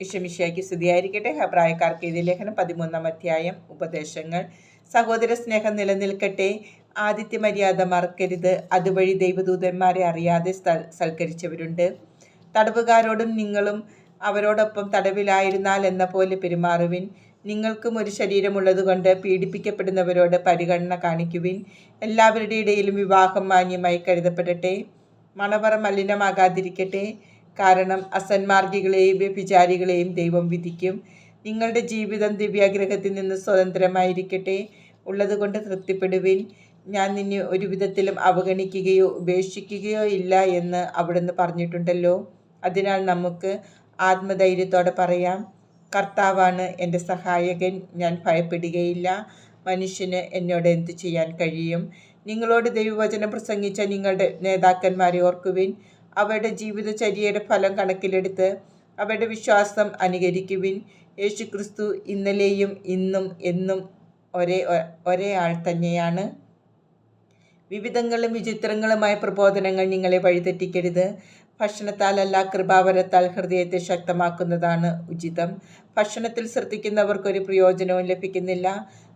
വിഷമിഷയ്ക്ക് സ്ഥിതിയായിരിക്കട്ടെ ഹെബ്രായക്കാർക്ക് എഴുതിയ ലേഖനം പതിമൂന്നാം അധ്യായം ഉപദേശങ്ങൾ. സഹോദര സ്നേഹം നിലനിൽക്കട്ടെ. ആദിത്യ മര്യാദ മറക്കരുത് അതുവഴി ദൈവദൂതന്മാരെ അറിയാതെ സൽക്കരിച്ചവരുണ്ട്. തടവുകാരോടും നിങ്ങളും അവരോടൊപ്പം തടവിലായിരുന്നാൽ എന്ന പോലെ പെരുമാറുവിൻ. നിങ്ങൾക്കും ഒരു ശരീരമുള്ളതുകൊണ്ട് പീഡിപ്പിക്കപ്പെടുന്നവരോട് പരിഗണന കാണിക്കുവിൻ. എല്ലാവരുടെ ഇടയിലും വിവാഹം മാന്യമായി കരുതപ്പെടട്ടെ. മണവറ മലിനമാകാതിരിക്കട്ടെ. കാരണം അസന്മാർഗികളെയും വ്യഭിചാരികളെയും ദൈവം വിധിക്കും. നിങ്ങളുടെ ജീവിതം ദിവ്യാഗ്രഹത്തിൽ നിന്ന് സ്വതന്ത്രമായിരിക്കട്ടെ. ഉള്ളതുകൊണ്ട് തൃപ്തിപ്പെടുവിൻ. ഞാൻ നിന്നെ ഒരു വിധത്തിലും അവഗണിക്കുകയോ ഉപേക്ഷിക്കുകയോ ഇല്ല എന്ന് അവിടുന്ന് പറഞ്ഞിട്ടുണ്ടല്ലോ. അതിനാൽ നമുക്ക് ആത്മധൈര്യത്തോടെ പറയാം. കർത്താവാണ് എന്റെ സഹായകൻ. ഞാൻ ഭയപ്പെടുകയില്ല. മനുഷ്യന് എന്നോട് എന്ത് ചെയ്യാൻ കഴിയും? നിങ്ങളോട് ദൈവവചനം പ്രസംഗിച്ച നിങ്ങളുടെ നേതാക്കന്മാരെ ഓർക്കുവിൻ. അവരുടെ ജീവിതചര്യയുടെ ഫലം കണക്കിലെടുത്ത് അവരുടെ വിശ്വാസം അനുകരിക്കുവിൻ. യേശു ക്രിസ്തു ഇന്നലെയും ഇന്നും എന്നും ഒരേ ഒരേ ആൾ തന്നെയാണ്. വിവിധങ്ങളും വിചിത്രങ്ങളുമായ പ്രബോധനങ്ങൾ നിങ്ങളെ വഴിതെറ്റിക്കരുത്. ഭക്ഷണത്താലല്ല കൃപാവരത്താൽ ഹൃദയത്തെ ശക്തമാക്കുന്നതാണ് ഉചിതം. ഭക്ഷണത്തിൽ ശ്രദ്ധിക്കുന്നവർക്കൊരു പ്രയോജനവും ലഭിക്കുന്നില്ല.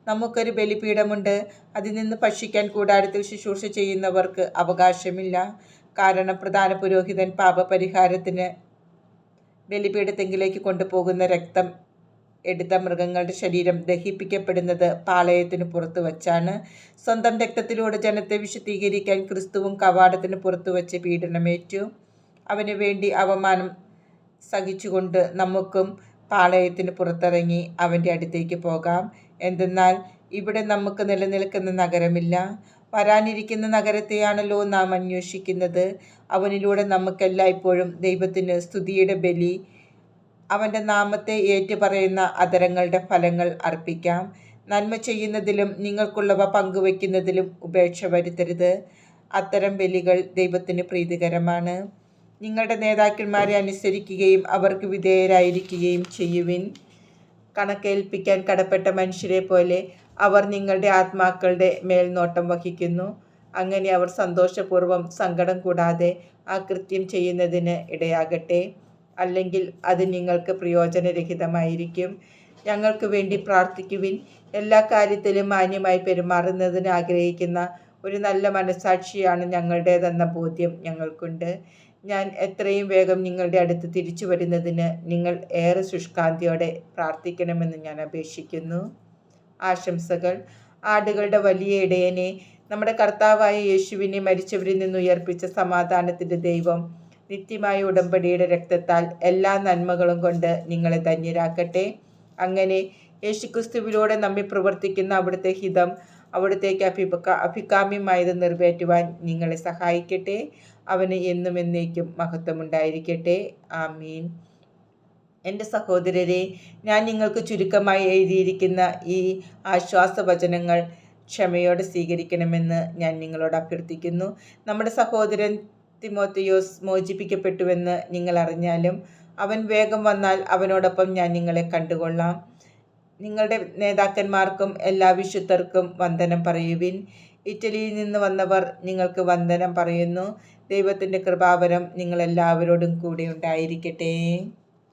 നമുക്കൊരു ബലിപീഠമുണ്ട്. അതിൽ നിന്ന് ഭക്ഷിക്കാൻ കൂടാരത്തിൽ ശുശ്രൂഷ ചെയ്യുന്നവർക്ക് അവകാശമില്ല. കാരണം പ്രധാന പുരോഹിതൻ പാപപരിഹാരത്തിന് ബലിപീഠത്തെങ്കിലേക്ക് കൊണ്ടുപോകുന്ന രക്തം എടുത്ത മൃഗങ്ങളുടെ ശരീരം ദഹിപ്പിക്കപ്പെടുന്നത് പാളയത്തിന് പുറത്തു വച്ചാണ്. സ്വന്തം രക്തത്തിലൂടെ ജനത്തെ വിശദീകരിക്കാൻ ക്രിസ്തുവും കവാടത്തിന് പുറത്തു വച്ച് പീഡനമേറ്റു. അവന് വേണ്ടി അവമാനം സഹിച്ചുകൊണ്ട് നമുക്കും പാളയത്തിന് പുറത്തിറങ്ങി അവന്റെ അടുത്തേക്ക് പോകാം. എന്തെന്നാൽ ഇവിടെ നമുക്ക് നിലനിൽക്കുന്ന നഗരമില്ല. വരാനിരിക്കുന്ന നഗരത്തെയാണല്ലോ നാം അന്വേഷിക്കുന്നത്. അവനിലൂടെ നമുക്കെല്ലായ്പ്പോഴും ദൈവത്തിന് സ്തുതിയുടെ ബലി അവന്റെ നാമത്തെ ഏറ്റുപറയുന്ന അതരങ്ങളുടെ ഫലങ്ങൾ അർപ്പിക്കാം. നന്മ ചെയ്യുന്നതിലും നിങ്ങൾക്കുള്ളവ പങ്കുവയ്ക്കുന്നതിലും ഉപേക്ഷ വരുത്തരുത്. അത്തരം ബലികൾ ദൈവത്തിന് പ്രീതികരമാണ്. നിങ്ങളുടെ നേതാക്കന്മാരെ അനുസരിക്കുകയും അവർക്ക് വിധേയരായിരിക്കുകയും ചെയ്യുവിൻ. കണക്കേൽപ്പിക്കാൻ കടപ്പെട്ട മനുഷ്യരെ പോലെ അവർ നിങ്ങളുടെ ആത്മാക്കളുടെ മേൽനോട്ടം വഹിക്കുന്നു. അങ്ങനെ അവർ സന്തോഷപൂർവം സങ്കടം കൂടാതെ ആ കൃത്യം ചെയ്യുന്നതിന് ഇടയാകട്ടെ. അല്ലെങ്കിൽ അത് നിങ്ങൾക്ക് പ്രയോജനരഹിതമായിരിക്കും. ഞങ്ങൾക്ക് വേണ്ടി പ്രാർത്ഥിക്കുവിൻ. എല്ലാ കാര്യത്തിലും മാന്യമായി പെരുമാറുന്നതിന് ആഗ്രഹിക്കുന്ന ഒരു നല്ല മനസാക്ഷിയാണ് ഞങ്ങളുടേതെന്ന ബോധ്യം ഞങ്ങൾക്കുണ്ട്. ഞാൻ എത്രയും വേഗം നിങ്ങളുടെ അടുത്ത് തിരിച്ചു വരുന്നതിന് നിങ്ങൾ ഏറെ ശുഷ്കാന്തിയോടെ പ്രാർത്ഥിക്കണമെന്ന് ഞാൻ അപേക്ഷിക്കുന്നു. ആശംസകൾ. ആടുകളുടെ വലിയ ഇടയനെ നമ്മുടെ കർത്താവായ യേശുവിനെ മരിച്ചവരിൽ നിന്ന് ഉയർപ്പിച്ച സമാധാനത്തിന്റെ ദൈവം നിത്യമായ ഉടമ്പടിയുടെ രക്തത്താൽ എല്ലാ നന്മകളും കൊണ്ട് നിങ്ങളെ ധന്യരാക്കട്ടെ. അങ്ങനെ യേശുക്രിസ്തുവിലൂടെ നമ്മെ പ്രവർത്തിക്കുന്ന അവിടുത്തെ ഹിതം അവിടുത്തേക്ക് അഭിപക അഭികാമ്യമായത് നിറവേറ്റുവാൻ നിങ്ങളെ സഹായിക്കട്ടെ. അവന് എന്നും എന്നേക്കും മഹത്വമുണ്ടായിരിക്കട്ടെ. ആമീൻ. എന്റെ സഹോദരരെ ഞാൻ നിങ്ങൾക്ക് ചുരുക്കമായി എഴുതിയിരിക്കുന്ന ഈ ആശ്വാസ വചനങ്ങൾ ക്ഷമയോടെ സ്വീകരിക്കണമെന്ന് ഞാൻ നിങ്ങളോട് അഭ്യർത്ഥിക്കുന്നു. നമ്മുടെ സഹോദരൻ തിമോത്തിയോസ് മോചിപ്പിക്കപ്പെട്ടുവെന്ന് നിങ്ങൾ അറിഞ്ഞാലും അവൻ വേഗം വന്നാൽ അവനോടൊപ്പം ഞാൻ നിങ്ങളെ കണ്ടുകൊള്ളാം. നിങ്ങളുടെ നേതാക്കന്മാർക്കും എല്ലാ വിശുദ്ധർക്കും വന്ദനം പറയുവിൻ. ഇറ്റലിയിൽ നിന്ന് വന്നവർ നിങ്ങൾക്ക് വന്ദനം പറയുന്നു. ദൈവത്തിന്റെ കൃപാവരം നിങ്ങളെല്ലാവരോടും കൂടെ ഉണ്ടായിരിക്കട്ടെ.